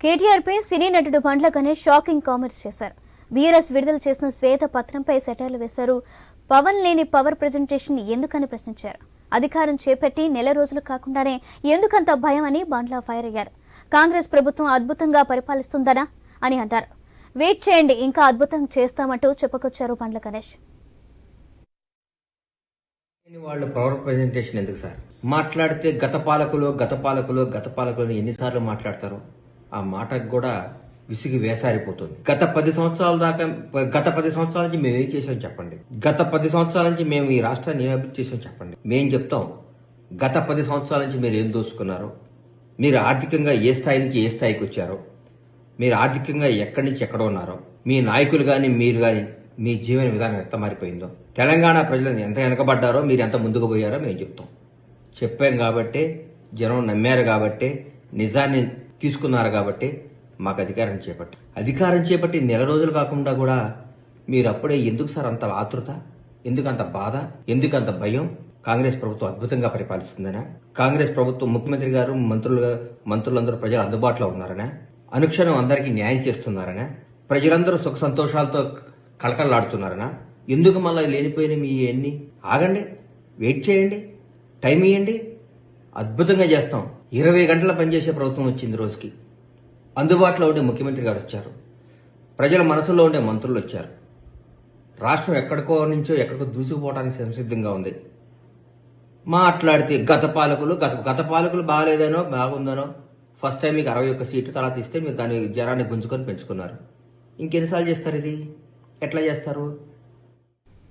కేటీఆర్ పై సినీ నటుడు బండ్ల గణేష్ షాకింగ్ కామెంట్స్ చేశారు. బీఆర్ఎస్ విడుదల చేసిన శ్వేత పత్రంపై సెటర్లు వేశారు. పవన్ లేని పవర్ ప్రజెంటేషన్ ఎందుకని ప్రశ్నించారు? అధికారం చేపట్టి నెల రోజులు కాకుండానే ఎందుకంత భయం అని బండ్లా ఫైర్ అయ్యారు. కాంగ్రెస్ ప్రభుత్వం అద్భుతంగా పరిపాలిస్తుందనా? అని అంటారు. వెయిట్ చేయండి ఇంకా అద్భుతం చేస్తామంటూ చెప్పుకొచ్చారు బండ్ల గణేష్. వాళ్ళు పవర్ ప్రజెంటేషన్ ఎందుకు సార్? మాట్లాడితే గత పాలకులు గత పాలకులు గత పాలకులు ఎన్నిసార్లు మాట్లాడతారు. ఆ మాటకు కూడా విసిగి వేసారిపోతుంది. గత పది సంవత్సరాల దాకా గత పది సంవత్సరాల నుంచి మేము ఏం చేసాం చెప్పండి? గత పది సంవత్సరాల నుంచి మేము ఈ రాష్ట్రాన్ని ఏం అభివృద్ధి చేసాం చెప్పండి? మేం చెప్తాం గత పది సంవత్సరాల నుంచి మీరు ఏం దోసుకున్నారో? మీరు ఆర్థికంగా ఏ స్థాయి నుంచి ఏ స్థాయికి వచ్చారో? మీరు ఆర్థికంగా ఎక్కడి నుంచి ఎక్కడ ఉన్నారో? మీ నాయకులు కానీ మీరు కానీ మీ జీవన విధానం ఎంత మారిపోయిందో? తెలంగాణ ప్రజలు ఎంత వెనకబడ్డారో మీరు ఎంత ముందుకు పోయారో మేము చెప్తాం. చెప్పాం కాబట్టే జనం నమ్మారు కాబట్టే నిజాన్ని తీసుకున్నారు కాబట్టి మాకు అధికారం చేపట్టి అధికారం చేపట్టి నెల రోజులు కాకుండా కూడా మీరు అప్పుడే ఎందుకు సార్ అంత ఆతృత? ఎందుకు అంత బాధ? ఎందుకు అంత భయం? కాంగ్రెస్ ప్రభుత్వం అద్భుతంగా పరిపాలిస్తుందనా? కాంగ్రెస్ ప్రభుత్వం ముఖ్యమంత్రి గారు మంత్రులు మంత్రులందరూ ప్రజలు అందుబాటులో ఉన్నారనా? అనుక్షణం అందరికీ న్యాయం చేస్తున్నారనా? ప్రజలందరూ సుఖ సంతోషాలతో కళకళలాడుతున్నారనా? ఎందుకు మళ్ళీ లేనిపోయిన మీ ఎన్ని ఆగండి వెయిట్ చేయండి టైం ఇవ్వండి అద్భుతంగా చేస్తాం. ఇరవై గంటల పనిచేసే ప్రభుత్వం వచ్చింది రోజుకి. అందుబాటులో ఉండే ముఖ్యమంత్రి గారు వచ్చారు. ప్రజల మనసులో ఉండే మంత్రులు వచ్చారు. రాష్ట్రం ఎక్కడికో నుంచో ఎక్కడికో దూసుకుపోవడానికి సంసిద్ధంగా ఉంది. మాట్లాడితే గత పాలకులు గత గత పాలకులు బాగాలేదనో బాగుందనో ఫస్ట్ టైం మీకు అరవై ఒక్క సీటు తర్వాత ఇస్తే మీరు దాని జ్వరాన్ని గుంజుకొని పెంచుకున్నారు. ఇంకెన్నిసార్లు చేస్తారు ఇది? ఎట్లా చేస్తారు?